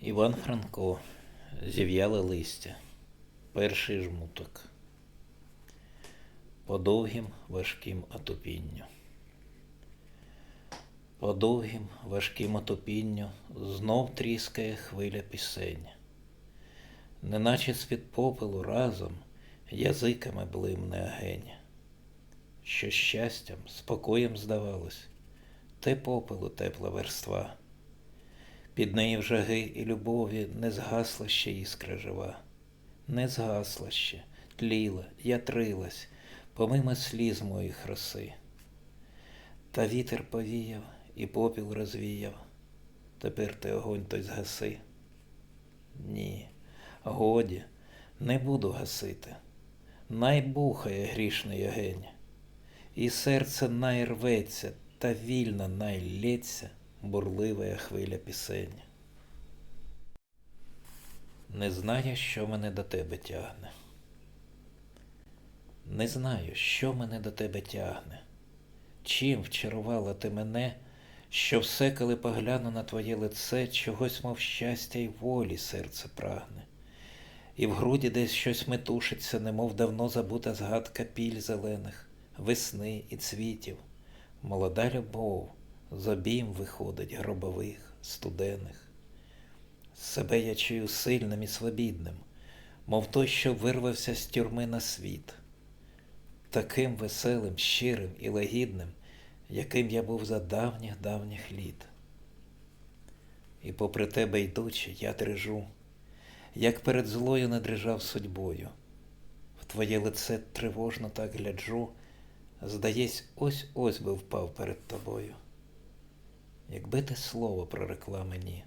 Іван Франко, зів'яле листя, перший жмуток. По довгім важким отопінню. По довгім важким отопінню знов тріскає хвиля пісень. Неначе з-під попелу разом язиками блимне агень. Що щастям, спокоєм здавалось, те попелу тепла верства. Під неї в жаги і любові не згасла ще іскра жива, не згасла ще, тліла, ятрилась, помимо сліз моїх роси. Та вітер повіяв і попіл розвіяв, тепер ти огонь той згаси. Ні, годі, не буду гасити, най бухає грішний огень, і серце най рветься, та вільно най бурливая хвиля пісень. Не знаю, що мене до тебе тягне. Не знаю, що мене до тебе тягне. Чим вчарувала ти мене, що все, коли погляну на твоє лице, чогось, мов щастя й волі серце прагне. І в груді десь щось метушиться, немов давно забута згадка піль зелених, весни і цвітів. Молода любов з обійм виходить гробових, студених. Себе я чую сильним і свобідним, мов той, що вирвався з тюрми на світ, таким веселим, щирим і лагідним, яким я був за давніх давніх літ. І попри тебе йдучи, я дрижу, як перед злою не дрижав судьбою. В твоє лице тривожно так гляджу, здаєсь, ось ось би впав перед тобою. Якби ти слово прорекла мені,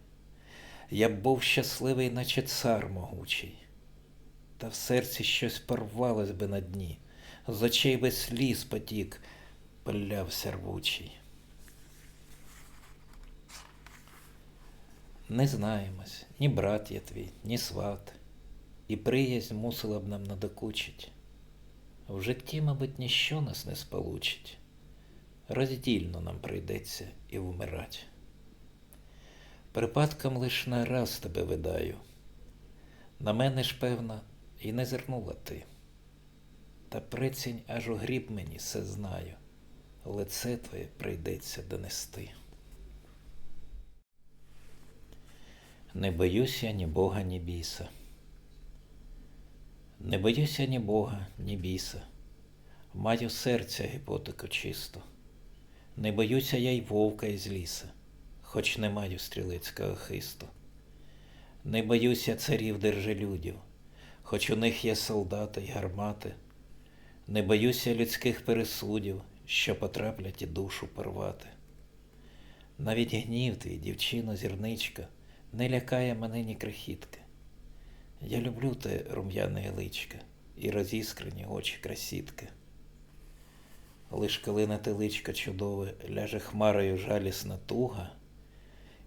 я б був щасливий, наче цар могучий, та в серці щось порвалось би на дні, з очей би сліз потік, плявся рвучий. Не знаємось, ні брат я твій, ні сват, і приязнь мусила б нам надокучить. В житті, мабуть, ніщо нас не сполучить роздільно нам прийдеться і вмирать. Припадком лиш на раз тебе видаю, на мене ж, певно, і не зернула ти. Та прицінь аж у гріб мені все знаю, лице твоє прийдеться донести. Не боюся ні Бога, ні біса. Не боюся ні Бога, ні біса. Маю серця гіпотику чисто. Не боюся я й вовка із ліса, хоч не маю стрілецького хисту. Не боюся царів держелюдів, хоч у них є солдати й гармати. Не боюся людських пересудів, що потраплять і душу порвати. Навіть гнів твій, дівчино, зірничка, не лякає мене ні крихітки. Я люблю те рум'яне личка і розіскрені очі красітки. Лиш коли на те личко чудове ляже хмарою жалісна туга,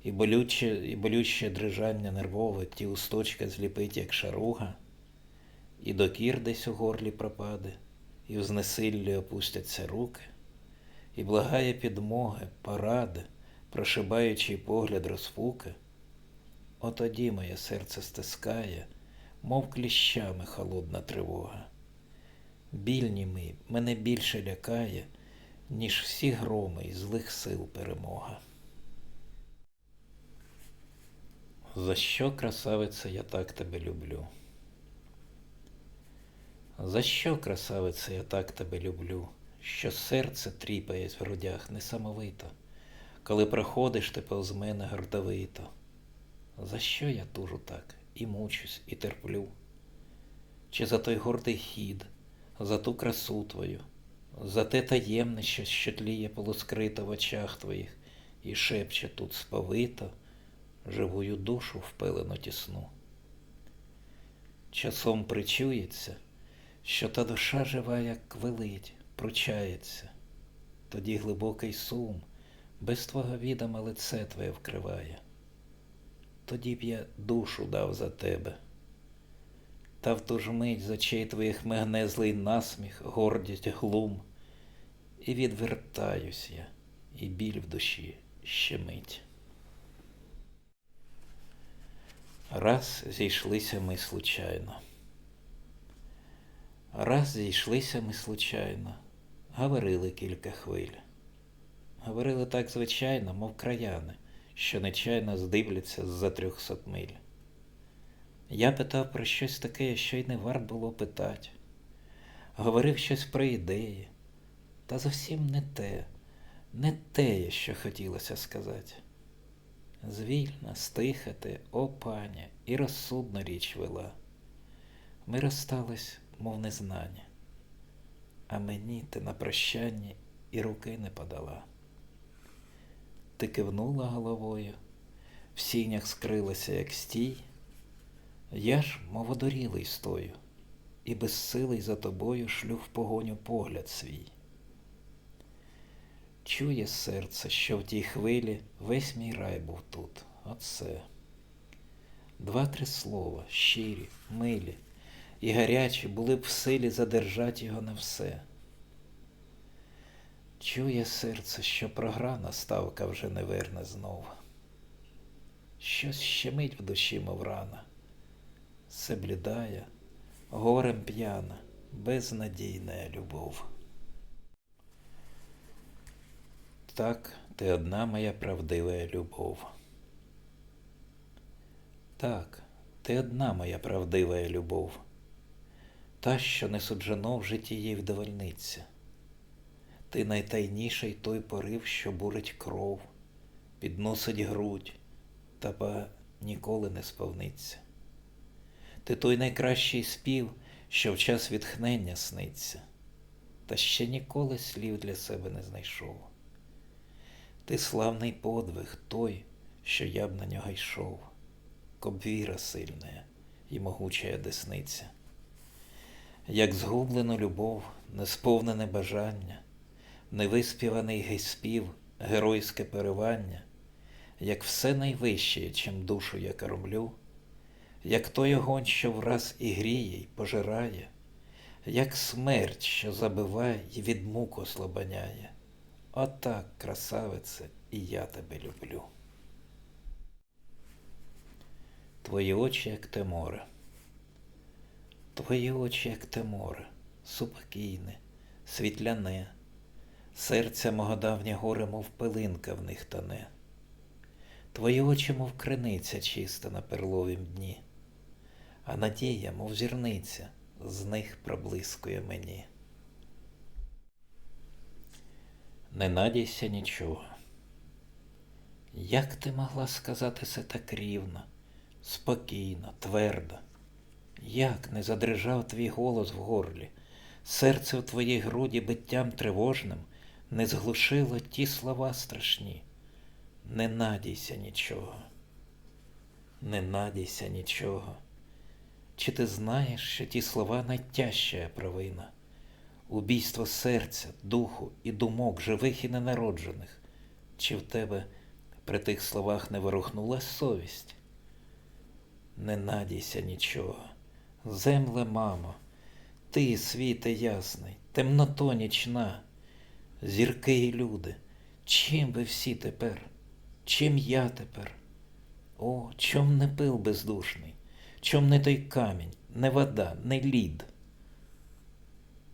і болюче, і болюче дрижання нервове ті усточка зліпить, як шаруга, і докір десь у горлі пропаде, і в знесиллі опустяться руки, і благає підмоги, поради, прошибаючий погляд розпуки. Отоді моє серце стискає, мов кліщами холодна тривога. Біль німий мене більше лякає, ніж всі громи і злих сил перемога. За що, красавице, я так тебе люблю? За що, красавице, я так тебе люблю, що серце тріпаєсь в грудях несамовито, коли проходиш ти повз мене гордовито? За що я тужу так і мучусь, і терплю? Чи за той гордий хід? За ту красу твою, за те таємне, що, тліє полускрито в очах твоїх, і шепче тут сповито живую душу впелену тісну. Часом причується, що та душа жива, як велить, пручається, тоді глибокий сум без твого відома лице твоє вкриває. Тоді б я душу дав за тебе. Та в ту ж мить з очей твоїх мигне злий насміх, гордість, глум, і відвертаюсь я, і біль в душі щемить. Раз зійшлися ми случайно. Раз зійшлися ми случайно, говорили кілька хвиль. Говорили так звичайно, мов краяни, що нечайно здивляться з-за трьохсот миль. Я питав про щось таке, що й не варт було питать. Говорив щось про ідеї, та зовсім не те, не те, що хотілося сказати. Звільна, стихати, о паня, і розсудна річ вела. Ми розстались, мов незнання, а мені ти на прощанні і руки не подала. Ти кивнула головою, в сінях скрилася, як стій. Я ж, мов одурілий стою, і безсилий за тобою шлю в погоню погляд свій. Чує серце, що в тій хвилі весь мій рай був тут, оце. Два-три слова, щирі, милі і гарячі були б в силі задержать його на все. Чує серце, що програна ставка вже не верне знов. Щось щемить в душі, мов рана, все блідая, горем п'яна, безнадійна любов. Так, ти одна моя правдива любов. Так, ти одна моя правдива любов, та, що не суджено в житті їй вдовольниться. Ти найтайніший той порив, що бурить кров, підносить грудь, та ба ніколи не сповниться. Ти той найкращий спів, що в час відхнення сниться, та ще ніколи слів для себе не знайшов. Ти славний подвиг той, що я б на нього йшов, коб віра сильна і могучая десниця. Як згублену любов, несповнене бажання, невиспіваний гей спів, геройське перевання, як все найвище, чим душу я кормлю, як той огонь, що враз і гріє, й пожирає, як смерть, що забиває і від мук ослабоняє. Отак, красавице, і я тебе люблю. Твої очі, як те море. Твої очі, як те море, супокійне, світляне, серця мого давнє горе, мов пилинка в них тоне. Твої очі, мов криниця чиста на перловім дні, а надія, мов зірниця, з них проблискує мені. Не надійся нічого. Як ти могла сказати це так рівно, спокійно, твердо? Як не задрижав твій голос в горлі, серце в твоїй груді биттям тривожним не зглушило ті слова страшні? Не надійся нічого, не надійся нічого. Чи ти знаєш, що ті слова найтяжча провина? убійство серця, духу і думок живих і ненароджених, чи в тебе при тих словах не ворухнула совість? Не надійся нічого, земле, мамо, ти, світе ясний, темното нічна, зірки і люди, чим ви всі тепер, чим я тепер? О, чом не пил бездушний, чом не той камінь, не вода, не лід?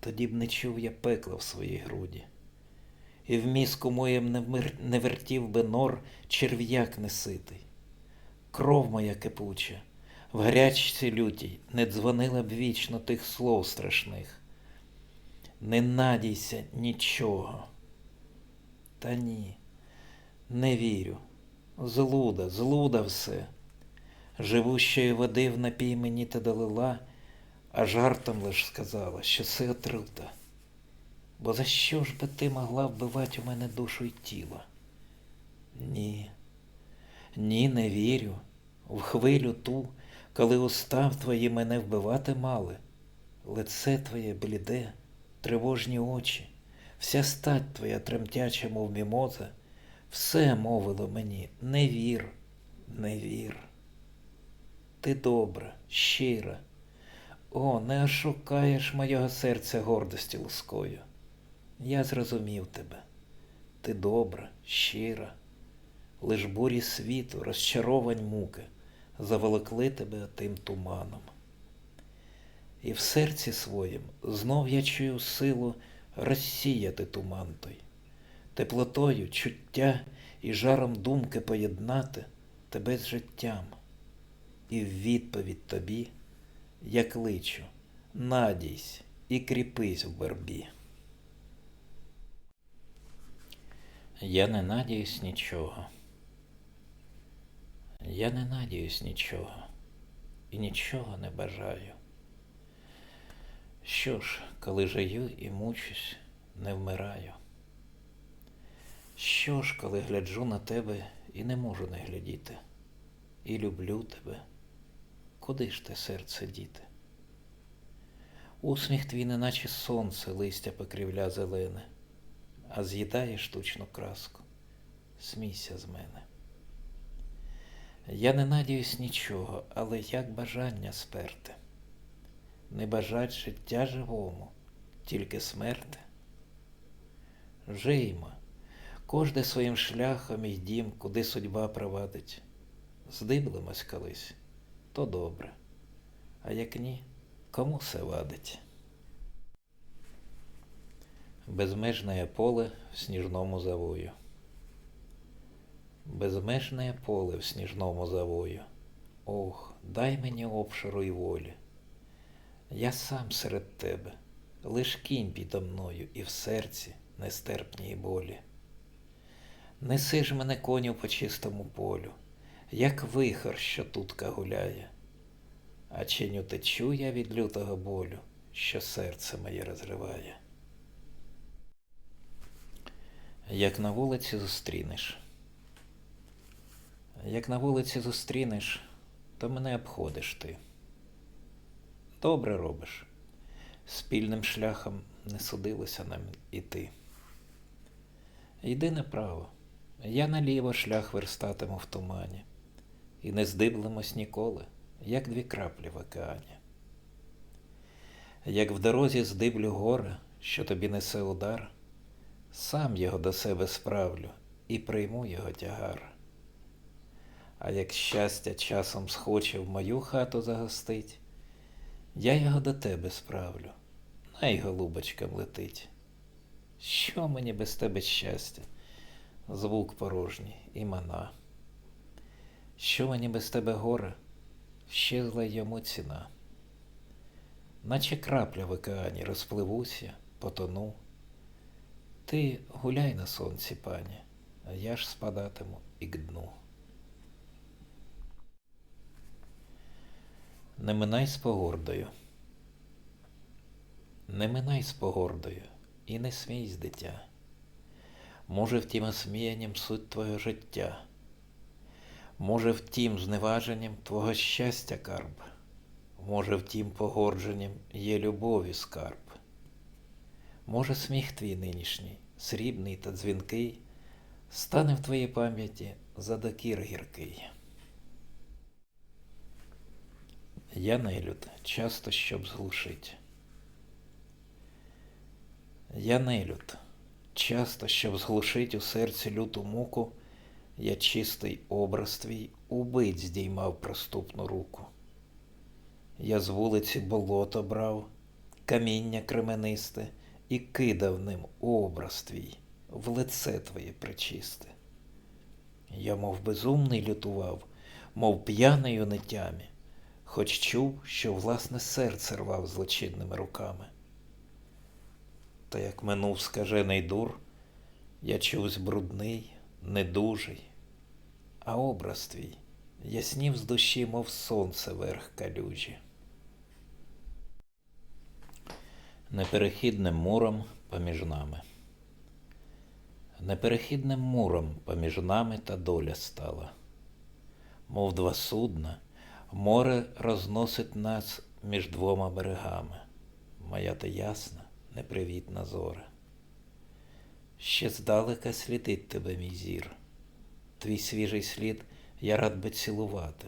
тоді б не чув я пекла в своїй груді, і в мізку моєм не, вмир... не вертів би нор черв'як неситий. Кров моя кипуча, в гарячці лютій не дзвонила б вічно тих слов страшних. Не надійся нічого. Та ні, не вірю. Злуда, злуда все. Живущої води в напій мені та долила а жартом лиш сказала, що це отрута. Бо за що ж би ти могла вбивати у мене душу й тіло? Ні, ні, не вірю. В хвилю ту, коли устав твої мене вбивати мали, лице твоє бліде, тривожні очі, вся стать твоя тремтяча, мов мімоза, все мовило мені не вір, не вір. Ти добра, щира. О, не ошукаєш моєго серця гордості лускою. Я зрозумів тебе. Ти добра, щира, лиш бурі світу, розчаровань муки, заволокли тебе тим туманом. І в серці своїм знов я чую силу розсіяти туман той, теплотою чуття і жаром думки поєднати тебе з життям. І в відповідь тобі я кличу, надійсь і кріпись в вербі. Я не надіюсь нічого. Я не надіюсь нічого і нічого не бажаю. Що ж, коли жию і мучусь, не вмираю? Що ж, коли гляджу на тебе і не можу не глядіти, і люблю тебе, куди ж те серце діти? Усміх твій, неначе сонце листя покривля зелене, а з'їдає штучну краску. Смійся з мене. Я не надіюсь нічого, але як бажання сперти. Не бажать життя живому, тільки смерти. Жиймо, кожне своїм шляхом йдім, куди судьба провадить. Здиблимось колись, то добре, а як ні, кому все вадить? Безмежне поле в сніжному завою. Безмежне поле в сніжному завою. Ох, дай мені обширу й волі. Я сам серед тебе, лиш кінь підо мною і в серці нестерпній болі. Неси ж мене коню по чистому полю, як вихор, що тутка гуляє, а чиню течу я від лютого болю, що серце моє розриває. Як на вулиці зустрінеш. Як на вулиці зустрінеш, то мене обходиш ти. Добре робиш. Спільним шляхом не судилося нам іти. Йди направо, я наліво шлях верстатиму в тумані, і не здиблемось ніколи, як дві краплі в океані. Як в дорозі здиблю горе, що тобі несе удар, сам його до себе справлю і прийму його тягар. А як щастя часом схоче в мою хату загостить, я його до тебе справлю, най голубочкам летить. Що мені без тебе щастя? Звук порожній і мана. Що мені без тебе горе, щезла йому ціна. Наче крапля в океані розпливуся, потону. Ти гуляй на сонці, пані, а я ж спадатиму і к дну. Не минай з погордою. Не минай з погордою і не смій з дитя. Може, втім осміянням суть твого життя, може, втім зневаженням твого щастя карб, може, втім погордженням є любові скарб. Може, сміх твій нинішній, срібний та дзвінкий, стане в твоїй пам'яті за докір гіркий. Я нелюд, часто щоб зглушить. Я нелюд, часто, щоб зглушить у серці люту муку, я чистий образ твій убить здіймав проступну руку. Я з вулиці болото брав, каміння кременисте, і кидав ним образ твій в лице твоє причисте. Я, мов безумний, лютував, мов п'яний у нетямі хоч чув, що власне серце рвав злочинними руками. Та як минув скажений дур, я чувсь брудний, недужий, а образ твій яснів з душі, мов сонце верх калюжі. Неперехідним муром поміж нами. Неперехідним муром поміж нами та доля стала, мов два судна. Море розносить нас між двома берегами, моя та ясна, непривітна зоре. Ще здалека слідить тебе, мій зір, твій свіжий слід я рад би цілувати,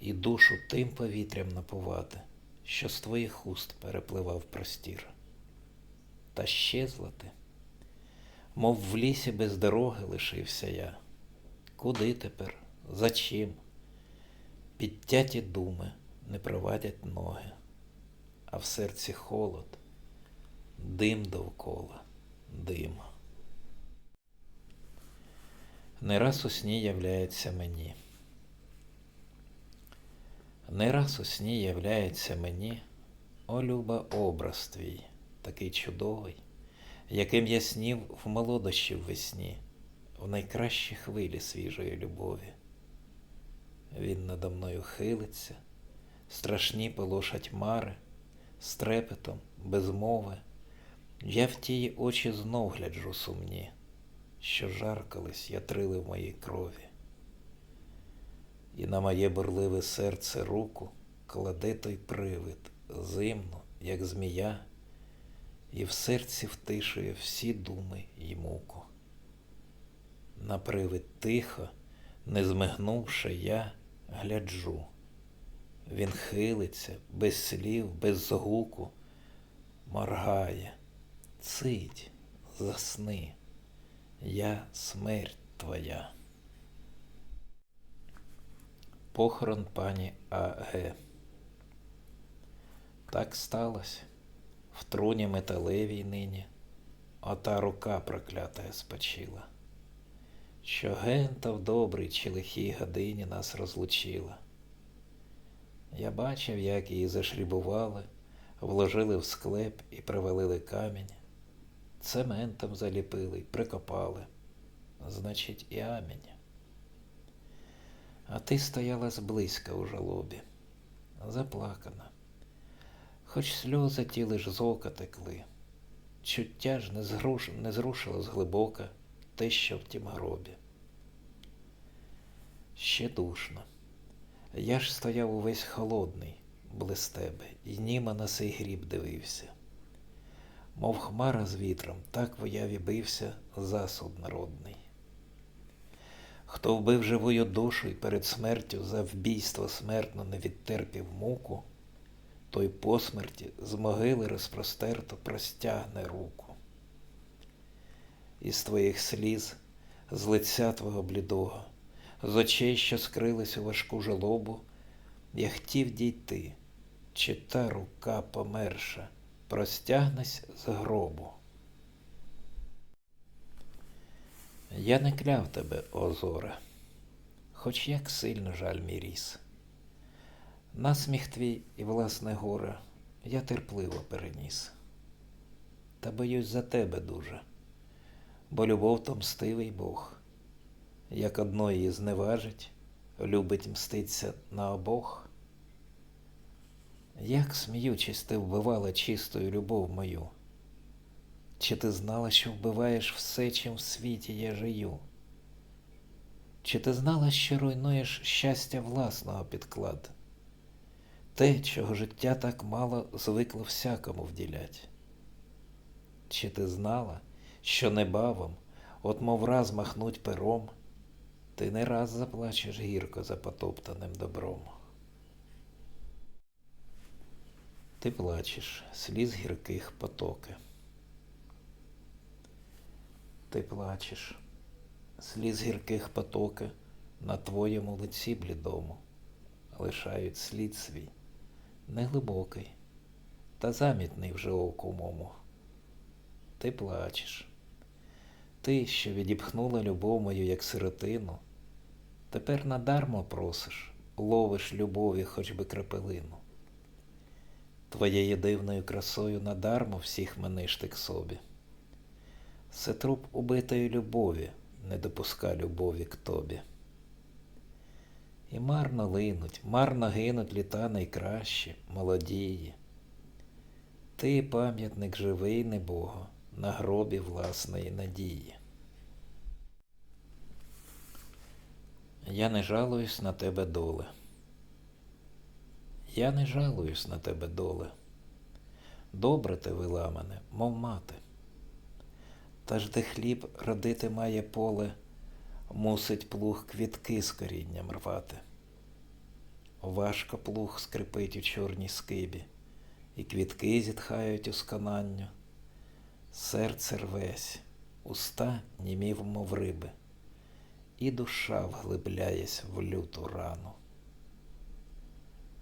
і душу тим повітрям напувати, що з твоїх уст перепливав простір. Та щезла ти, мов в лісі без дороги лишився я. Куди тепер? За чим? Підтяті думи не провадять ноги, а в серці холод, дим довкола, дим. Не раз у сні являється мені. Не раз у сні являється мені, о люба, образ твій, такий чудовий, яким я снів в молодощі весні, в найкращі хвилі свіжої любові. Він надо мною хилиться, страшні полошать мари, з трепетом, без мови. Я в тії очі знов гляджу сумні, що жаркались ятрили в моїй крові. І на моє бурливе серце руку кладе той привид, зимно, як змія, і в серці втишує всі думи й муку. На привид тихо, не змигнувши, я гляджу. Він хилиться, без слів, без згуку, моргає, цить, засни, я смерть твоя. Похорон пані А.Г. Так сталося. В труні металевій нині, ота рука проклятая спочила, що гента в добрій чи лихій годині нас розлучила. Я бачив, як її зашрібували, вложили в склеп і привалили камінь, цементом заліпили й прикопали, значить, і амінь. А ти стояла зблизька у жалобі, заплакана, хоч сльози ті лиш з ока текли, чуття ж не, згруш... не зрушило зглибока те, що в тім гробі. Ще душно. Я ж стояв увесь холодний, близ тебе, і німа на сей гріб дивився. Мов хмара з вітром, так в уяві бився засуд народний. Хто вбив живою душу і перед смертю за вбійство смертно не відтерпів муку, той по смерті з могили розпростерто простягне руку. Із твоїх сліз, з лиця твого блідого, з очей, що скрились у важку жалобу, я хотів дійти, чи та рука померша, простягнись з гробу. Я не кляв тебе, о зоре, хоч як сильно жаль мій ріс. Насміх твій і власне горе я терпливо переніс. Та боюсь за тебе дуже, бо любов то мстивий Бог, як одної зневажить, любить мститься на обох. Як сміючись, ти вбивала чистою любов мою? Чи ти знала, що вбиваєш все, чим в світі я жию? Чи ти знала, що руйнуєш щастя власного підклад? Те, чого життя так мало звикло всякому вділять? Чи ти знала, що небавом, от мов раз махнуть пером, ти не раз заплачеш гірко за потоптаним добром? Ти плачеш сліз гірких потоки. Ти плачеш, сліз гірких потоки на твоєму лиці блідому, лишають слід свій, неглибокий, та замітний вже оку мому. Ти плачеш, ти, що відіпхнула любов мою, як сиротину, тепер надармо просиш, ловиш любові хоч би крапелину. Твоєю дивною красою надармо всіх маниш ти к собі. Це труп убитої любові, не допуска любові к тобі. І марно линуть, марно гинуть літа найкращі, молодії. Ти пам'ятник живий, небого, на гробі власної надії. Я не жалуюсь на тебе доле. Я не жалуюсь на тебе доле. Добре ти вела мене, мов мати. Та ж де хліб родити має поле, мусить плуг квітки з корінням рвати. Важко плуг скрипить у чорній скибі, і квітки зітхають у скананню. Серце рвесь, уста німів, мов риби, і душа вглибляєсь в люту рану.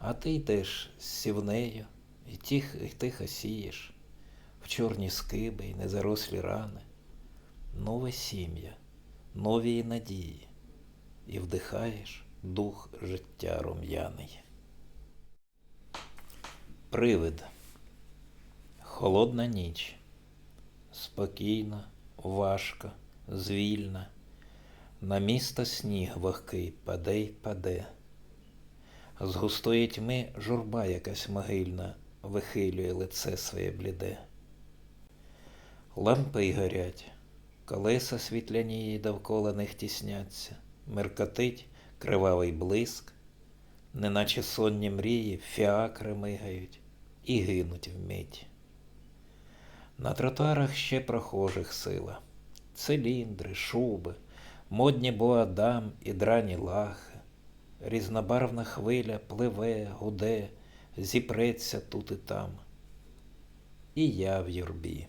А ти йдеш з сівнею і тих, і тихо сієш в чорні скиби й незарослі рани. Нове сім'я, нові надії, і вдихаєш дух життя рум'яний. Привид. Холодна ніч. Спокійно, важко, звільна. На місто сніг вогкий паде й паде. З густої тьми журба якась могильна вихилює лице своє бліде. Лампи й горять, колеса світляні довкола них тісняться, меркотить кривавий блиск, неначе сонні мрії фіакри мигають і гинуть вмить. На тротуарах ще прохожих сила, циліндри, шуби, модні боадам і драні лахи. Різнобарвна хвиля пливе, гуде, зіпреться тут і там. І я в юрбі,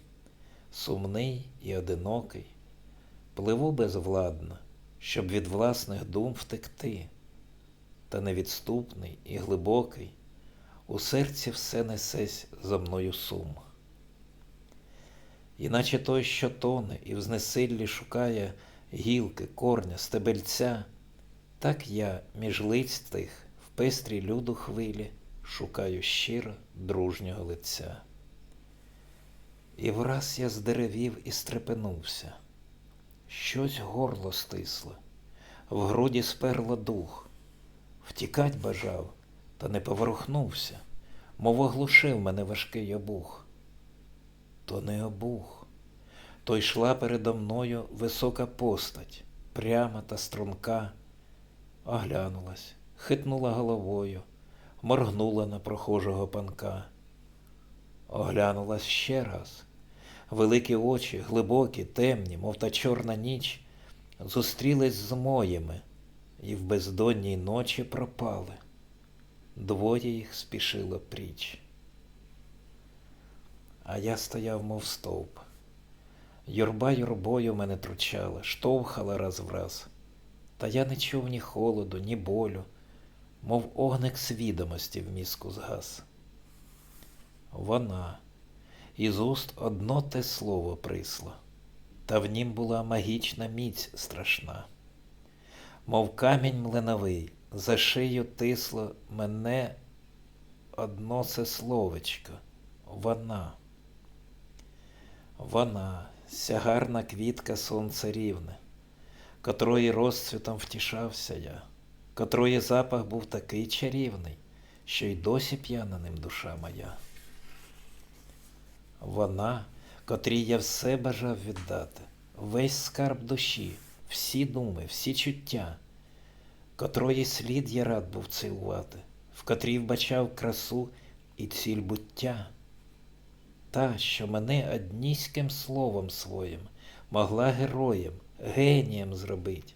сумний і одинокий, пливу безвладно, щоб від власних дум втекти, та невідступний і глибокий, у серці все несесь за мною сум. Іначе той, що тоне і в знесиллі шукає гілки, корня, стебельця, так я між лиць тих в пестрій люду хвилі шукаю щиро дружнього лиця. І враз я здеревів і стрепенувся. Щось горло стисло, в груді сперло дух, втікать бажав, та не поворухнувся, мов оглушив мене важкий обух. То не обух, то йшла передо мною висока постать, пряма та струнка, оглянулась, хитнула головою, моргнула на прохожого панка. Оглянулась ще раз. Великі очі, глибокі, темні, мов та чорна ніч, зустрілись з моїми і в бездонній ночі пропали. Двоє їх спішило пріч. А я стояв, мов стовп. Юрба юрбою мене тручала, штовхала раз в раз. Та я не чув ні холоду, ні болю, мов огник свідомості в мізку згас. Вона із уст одно те слово присло, та в нім була магічна міць страшна. Мов камінь млиновий, за шию тисло мене одно це словечко, вона. Вона, сягарна квітка сонце рівне, котрої розцвітом втішався я, котрої запах був такий чарівний, що й досі п'яна ним душа моя. Вона, котрій я все бажав віддати, весь скарб душі, всі думи, всі чуття, котрої слід я рад був цілувати, в котрій вбачав красу і ціль буття. Та, що мене одніським словом своїм могла героєм, генієм зробить,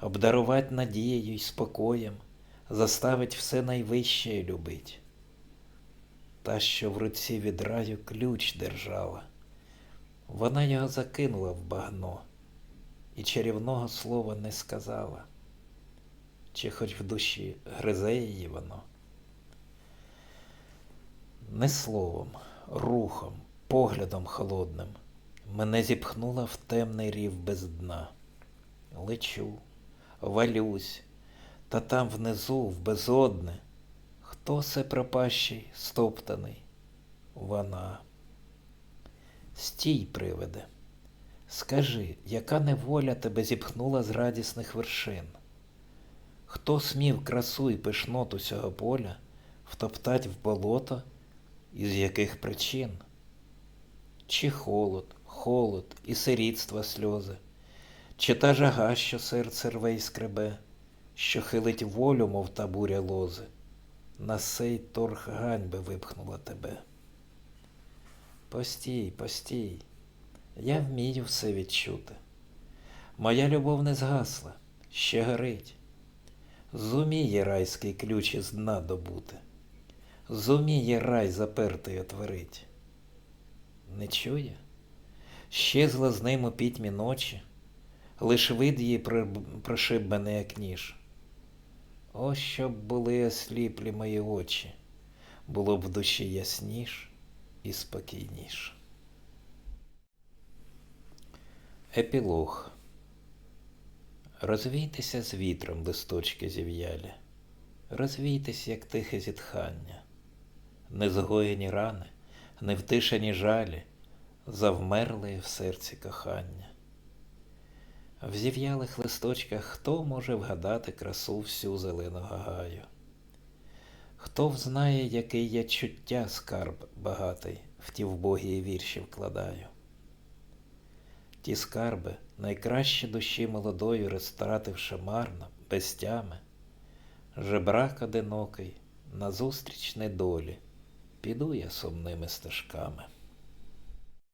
обдарувать надією й спокоєм, заставить все найвище любить. Та, що в руці від раю ключ держала, вона його закинула в багно і чарівного слова не сказала, чи хоч в душі гризе її воно. Не словом, рухом, поглядом холодним мене зіпхнула в темний рів без дна. Лечу, валюсь, та там внизу, в безодне, хто се пропащий, стоптаний? Вона. Стій, приведе, скажи, яка неволя тебе зіпхнула з радісних вершин? Хто смів красу і пишноту сього поля втоптать в болото? Із яких причин? Чи холод, холод і сирітства сльози, чи та жага, що серце рве й скребе, що хилить волю, мов та буря лози, на сей торг ганьби випхнула тебе. Постій, постій, я вмію все відчути. Моя любов не згасла, ще горить. Зуміє райський ключ із дна добути зуміє рай запертий отворить. Не чує? Щезла з ним у пітьмі ночі, лиш вид її прошиб мене, як ніж. О, О, щоб були осліплі мої очі, було б в душі ясніш і спокійніш. Епілог Розвійтеся з вітром, листочки зів'ялі, розвійтесь, як тихе зітхання, незгоєні рани, невтишені жалі, завмерли в серці кохання. В зів'ялих листочках хто може вгадати красу всю зеленого гаю? Хто взнає, який я чуття скарб багатий в ті вбогі вірші вкладаю? Ті скарби, найкращі душі молодої, розтративши марно, без тями, жебрак одинокий, назустріч недолі, піду я сумними стежками.